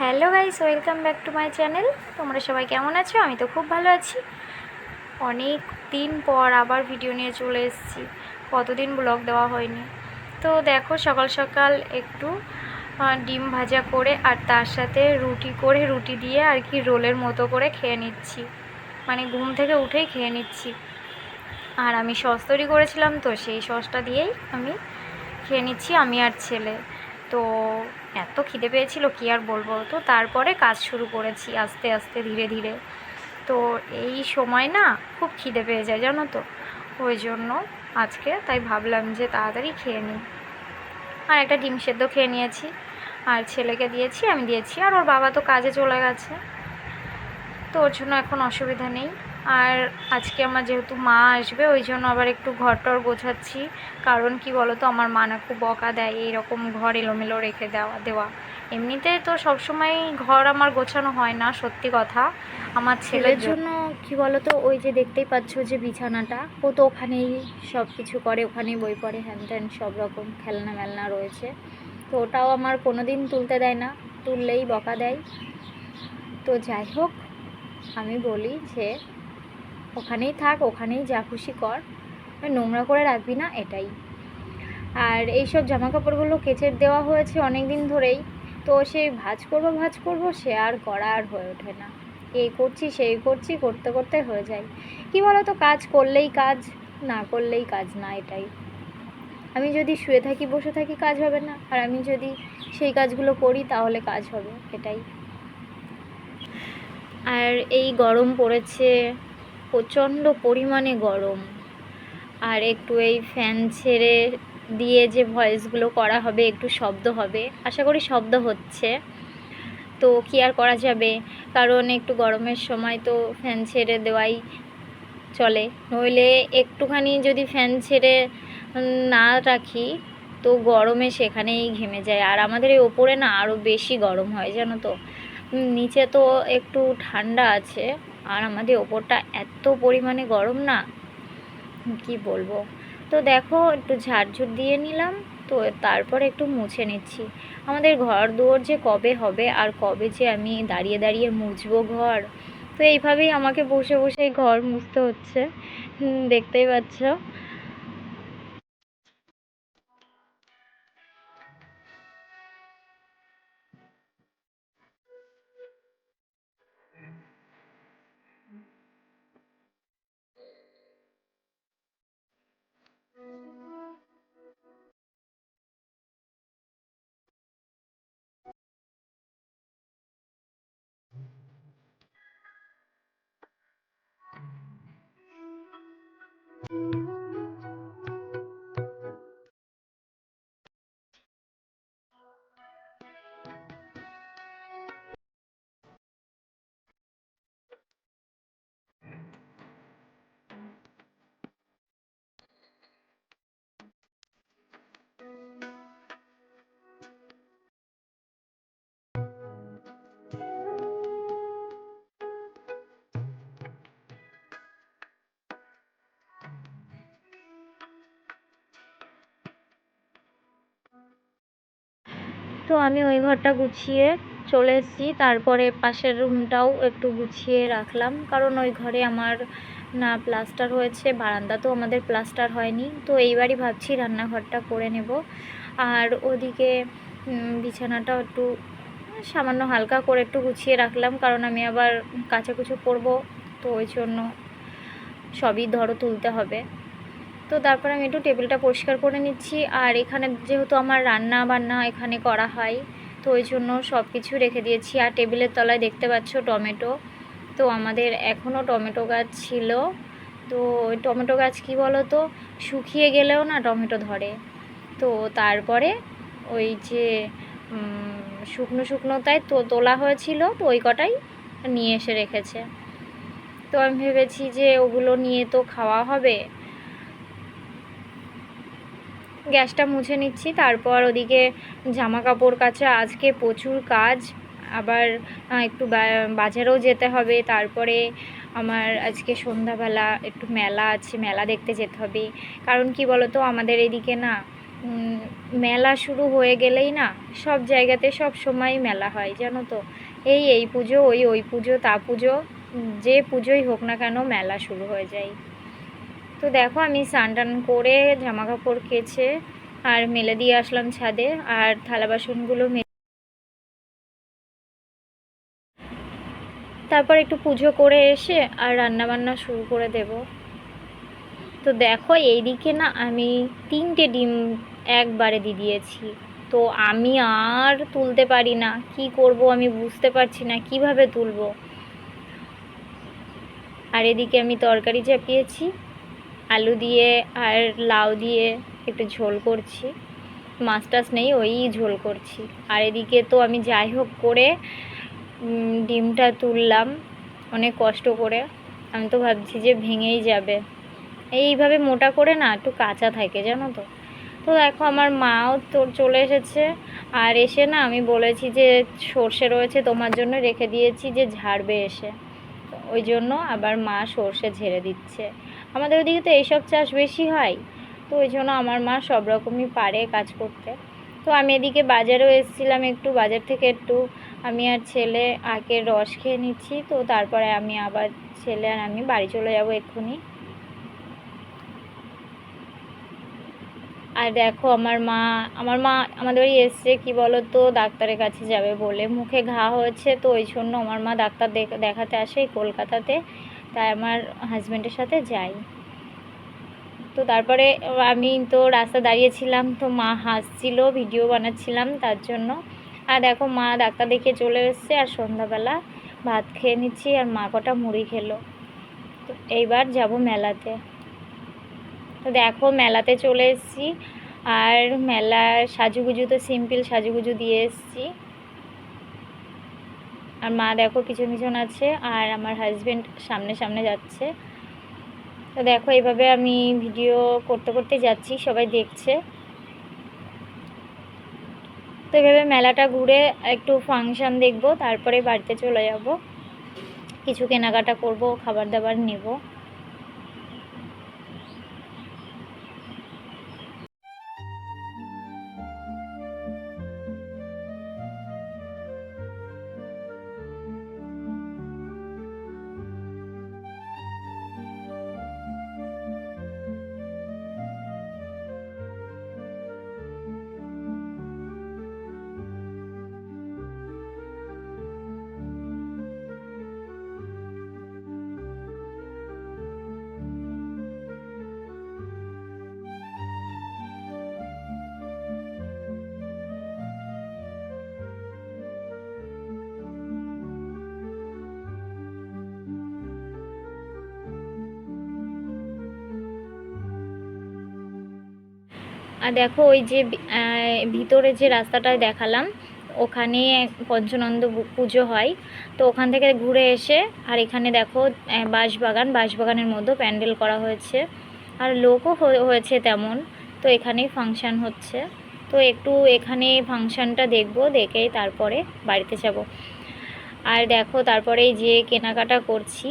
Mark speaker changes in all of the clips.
Speaker 1: Hello guys, welcome back to my channel. তোমরা সবাই কেমন আছো? আমি তো খুব ভালো আছি। অনেক দিন পর আবার ভিডিও নিয়ে চলে এসেছি। কতদিন ব্লগ দেওয়া হয়নি। তো দেখো, সকাল সকাল একটু ডিম ভাজা করে আর তার সাথে রুটি করে, রুটি দিয়ে আর কি রোলের মতো করে খেয়ে নিচ্ছি। মানে ঘুম থেকে উঠেই খেয়ে নিচ্ছি। আর আমি সস তৈরি করেছিলাম, তো সেই সসটা দিয়েই আমি খেয়ে নিচ্ছি, আমি আর ছেলে। তো এত খিদে পেয়েছিল, কি আর বলব তো তারপরে কাজ শুরু করেছি আস্তে আস্তে, ধীরে ধীরে। তো এই সময় না খুব খিদে পেয়ে যায়, জানো তো? ওই জন্য আজকে তাই ভাবলাম যে তাড়াতাড়ি খেয়ে নিই। আর একটা ডিম সেদ্ধ খেয়ে নিয়েছি। আর ছেলেকে দিয়েছি, আমি দিয়েছি, আর ওর বাবা তো কাজে চলে গেছে। তো ওর জন্য এখন অসুবিধা নেই। আর আজকে আমার যেহেতু মা আসবে ওই জন্য আবার একটু ঘর টর গোছাচ্ছি। কারণ কি বলো তো আমার মা না খুব বকা দেয় এইরকম ঘর এলোমেলো রেখে দেওয়া দেওয়া। এমনিতে তো সবসময় ঘর আমার গোছানো হয় না সত্যি কথা। আমার ছেলের জন্য কি বলো তো ওই যে দেখতেই পাচ্ছ যে বিছানাটা ও তো ওখানেই সব কিছু করে ওখানেই বই পড়ে হ্যান ত্যান সব রকম খেলনা মেলনা রয়েছে। তো ওটাও আমার কোনো দিন তুলতে দেয় না তুললেই বকা দেয়। তো যাই হোক আমি বলি যে ওখানেই থাক, ওখানেই যা খুশি কর। নোংরা করে রাখবি না, এটাই। আর এইসব জামা কাপড়গুলো কেচে দেওয়া হয়েছে অনেক দিন ধরেই। তো সেই ভাজ করব ভাজ করব, সে আর করা আর হয়ে ওঠে না। এই করছি, সেই করছি, করতে করতে হয়ে যায়। কি বলো তো কাজ করলেই কাজ, না করলেই কাজ না, এটাই। আমি যদি শুয়ে থাকি, বসে থাকি, কাজ হবে না। আর আমি যদি সেই কাজগুলো করি, তাহলে কাজ হবে, এটাই। আর এই গরম পড়েছে প্রচণ্ড পরিমাণে গরম। আর একটু এই ফ্যান ছেড়ে দিয়ে যে ভয়েসগুলো করা হবে, একটু শব্দ হবে, আশা করি শব্দ হচ্ছে। তো কি আর করা যাবে? কারণ একটু গরমের সময় তো ফ্যান ছেড়ে দেওয়াই চলে। নইলে একটুখানি যদি ফ্যান ছেড়ে না রাখি, তো গরমে সেখানেই ঘেমে যায়। আর আমাদের এই ওপরে না আরও বেশি গরম হয়, জানো তো? নিচে তো একটু ঠান্ডা আছে। আর আমাদের ওপরটা এত পরিমাণে গরম না? কি বলব? তো দেখো, একটু ঝাড়ঝুট দিয়ে নিলাম, তো তারপর একটু মুছে নিচ্ছি। আমাদের ঘর দুয়ার যে কবে হবে আর কবে যে আমি দাঁড়িয়ে দাঁড়িয়ে মুছবো ঘর, তো এইভাবেই আমাকে বসে বসে ঘর মুছতে হচ্ছে। দেখতেই পাচ্ছ। Thank you. তো আমি ওই ঘরটা গুছিয়ে চলে এসেছি। তারপরে পাশের রুমটাও একটু গুছিয়ে রাখলাম। কারণ ওই ঘরে আমার না প্লাস্টার হয়েছে বারান্দা তো আমাদের প্লাস্টার হয়নি। তো এইবারই ভাবছি রান্নাঘরটা করে নেব। আর ওদিকে উম, বিছানাটাও একটু সামান্য হালকা করে একটু গুছিয়ে রাখলাম। কারণ আমি আবার কাচাকুচো করব তো ওই জন্য সবই ধরো তুলতে হবে। তো তারপর আমি একটু টেবিলটা পরিষ্কার করে নিচ্ছি। আর এখানে যেহেতু আমার রান্না বান্না এখানে করা হয়, তো ওই জন্য সব কিছু রেখে দিয়েছি। আর টেবিলের তলায় দেখতে পাচ্ছ টমেটো। তো আমাদের এখনও টমেটো গাছ ছিল। তো ওই টমেটো গাছ কি বলো তো শুকিয়ে গেলেও না টমেটো ধরে। তো তারপরে ওই যে শুকনো শুকনোতায় তো তোলা হয়েছিল, তো ওই কটাই নিয়ে এসে রেখেছে। তো আমি ভেবেছি যে ওগুলো নিয়ে তো খাওয়া হবে। গ্যাসটা মুছে নিচ্ছি, তারপর ওদিকে জামা কাপড় কাচা, আজকে প্রচুর কাজ। আবার একটু বাজারেও যেতে হবে, তারপরে আমার আজকে সন্ধ্যাবেলা একটু মেলা আছে, মেলা দেখতে যেতে হবে। কারণ কি বলো তো আমাদের এদিকে না মেলা শুরু হয়ে গেলেই না, সব জায়গাতে সব সময় মেলা হয়, জানো তো? এই এই পুজো, ওই ওই পুজো, তা পুজো, যে পুজোই হোক না কেন, মেলা শুরু হয়ে যায়। তো দেখো আমি স্নান টান করে জামা কাপড় কেচে আর মেলে দিয়ে আসলাম ছাদে আর থালা বাসনগুলো মে- তারপর একটু পুজো করে এসে আর রান্না বান্না শুরু করে দেব। তো দেখো এইদিকে না আমি তিনটে ডিম একবারে দিয়ে দিয়েছি। তো আমি আর তুলতে পারি না। কি করব আমি বুঝতে পারছি না। কীভাবে তুলবো? আর এদিকে আমি তরকারি চাপিয়েছি। আলু দিয়ে আর লাউ দিয়ে একটু ঝোল করছি। মাছ টাছ নেই, ওই ঝোল করছি। আর এদিকে তো আমি যাই হোক করে ডিমটা তুললাম, অনেক কষ্ট করে। আমি তো ভাবছি যে ভেঙেই যাবে। এইভাবে মোটা করে না, একটু কাঁচা থাকে, জানো তো? তো দেখো, আমার মাও তো চলে এসেছে। আর এসে না, আমি বলেছি যে সর্ষে রয়েছে, তোমার জন্য রেখে দিয়েছি যে ঝাড়বে এসে। ওই জন্য আবার মা সর্ষে ঝেড়ে দিচ্ছে। আমাদের ওদিকে তো এইসব চাষ বেশি হয়, তো ওই জন্য আমার মা সব রকমই পারে কাজ করতে। তো আমি এদিকে বাজারেও এসেছিলাম একটু, বাজার থেকে একটু। আমি আর ছেলে আখের রস খেয়ে নিচ্ছি, তো তারপরে আমি আবার ছেলে আর আমি বাড়ি চলে যাব এক্ষুনি। আর দেখো আমার মা আমার মা, আমাদের বাড়ি এসছে, কি বলো তো ডাক্তারের কাছে যাবে বলে। মুখে ঘা হয়েছে, তো ওই জন্য আমার মা ডাক্তার দেখ- দেখাতে আসে কলকাতাতে। তাই আমার হাজব্যান্ডের সাথে যাই। তো তারপরে আমি তো রাস্তা দাঁড়িয়েছিলাম, তো মা হাসছিল ভিডিও বানাচ্ছিলাম তার জন্য। আর দেখো মা ডাক্তার দেখিয়ে চলে এসছে আর সন্ধ্যাবেলা ভাত খেয়ে নিচ্ছি আর মা কটা মুড়ি খেলো। তো এইবার যাব মেলাতে। তো দেখো মেলাতে চলে এসেছি আর মেলার সাজুগুজু তো সিম্পল সাজুগুজু দিয়ে এসেছি। আর মা দেখো পিছন পিছন আছে আর আমার হাজব্যান্ড সামনে সামনে যাচ্ছে। তো দেখো এইভাবে আমি ভিডিও করতে করতে যাচ্ছি, সবাই দেখছে। তো এভাবে মেলাটা ঘুরে একটু ফাংশান দেখব, তারপরে বাড়িতে চলে যাব। কিছু কেনাকাটা করব, খাবার দাবার নেব। দেখো ওই যে ভিতরে যে রাস্তাটা দেখালাম, ওখানে পঞ্চনন্দ পুজো হয়। তো ওখান থেকে ঘুরে এসে, আর এখানে দেখো বাঁশবাগান, বাঁশবাগানের মধ্যে প্যান্ডেল করা হয়েছে। আর লোকও হয়েছে তেমন, তো এখানেই ফাংশান হচ্ছে। তো একটু এখানে ফাংশানটা দেখব, দেখে তারপরে বাড়িতে যাব। আর দেখো, তারপরে যে কেনাকাটা করছি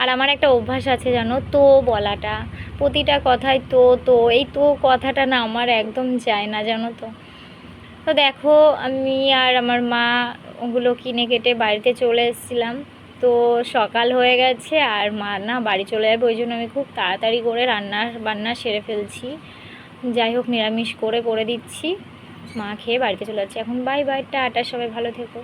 Speaker 1: আর আমার একটা অভ্যাস আছে জানো, তো বলাটা। প্রতিটা কথায় তো তো, এই তো কথাটা না আমার একদম যায় না জানো তো। তো দেখো, আমি আর আমার মা ওগুলো কিনে কেটে বাড়িতে চলে এসেছিলাম। তো সকাল হয়ে গেছে আর মা না বাড়ি চলে যাবে, ওই জন্য আমি খুব তাড়াতাড়ি করে রান্না, বান্না সেরে ফেলছি। যাই হোক, নিরামিষ করে করে দিচ্ছি। মা খেয়ে বাড়িতে চলে যাচ্ছে। এখন বাই বাই টাটা, সবাই ভালো থেকো।